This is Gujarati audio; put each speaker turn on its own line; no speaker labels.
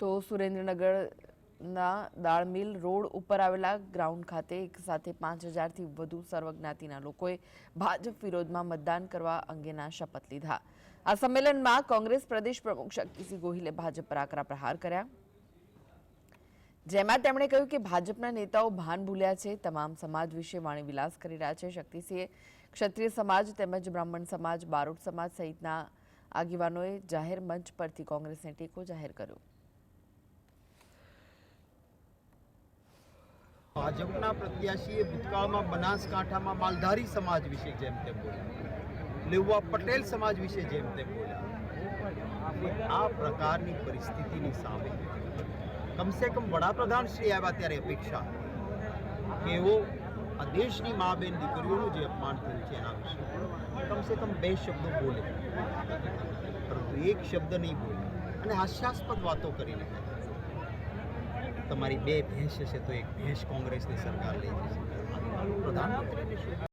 તો સુરેન્દ્રનગરના દાળ મિલ રોડ ઉપર આવેલા ગ્રાઉન્ડ ખાતે એક સાથે પાંચ હજારથી વધુ સર્વજ્ઞાતિના લોકોએ ભાજપ વિરોધમાં મતદાન કરવા અંગેના શપથ લીધા. આ સંમેલનમાં કોંગ્રેસ પ્રદેશ પ્રમુખ શક્તિસિંહ ગોહિલે ભાજપ પર આકરા પ્રહાર કર્યા. જેમાં તેમણે કહ્યું કે ભાજપના નેતાઓ ભાન ભૂલ્યા છે, તમામ સમાજ વિશે વાણી વિલાસ કરી રહ્યા છે. શક્તિસિંહે ક્ષત્રિય સમાજ તેમજ બ્રાહ્મણ સમાજ, બારોટ સમાજ સહિતના આગેવાનોએ જાહેર મંચ પરથી કોંગ્રેસને ટેકો જાહેર કર્યો.
ભાજપના પ્રત્યાશીએ ભૂતકાળમાં બનાસકાંઠામાં માલધારી સમાજ વિશે જેમ તેમ બોલ્યા. લેવા પટેલ સમાજ વિશે જેમ તેમ બોલ્યા. આ પ્રકારની પરિસ્થિતિની સામે કમસે કમ વડાપ્રધાન શ્રી આવ્યા ત્યારે અપેક્ષા. કે આ દેશની મા બેન દીકરીઓનું જે અપમાન થયું છે એના વિશે. કમસે કમ બે શબ્દો બોલે. પરંતુ એક શબ્દ નહીં બોલે. અને હાસ્યાસ્પદ વાતો કરીને તમારી બે ભેંસ હશે તો એક ભેંસ કોંગ્રેસની સરકાર લઈ જશે. પ્રધાનમંત્રીને શું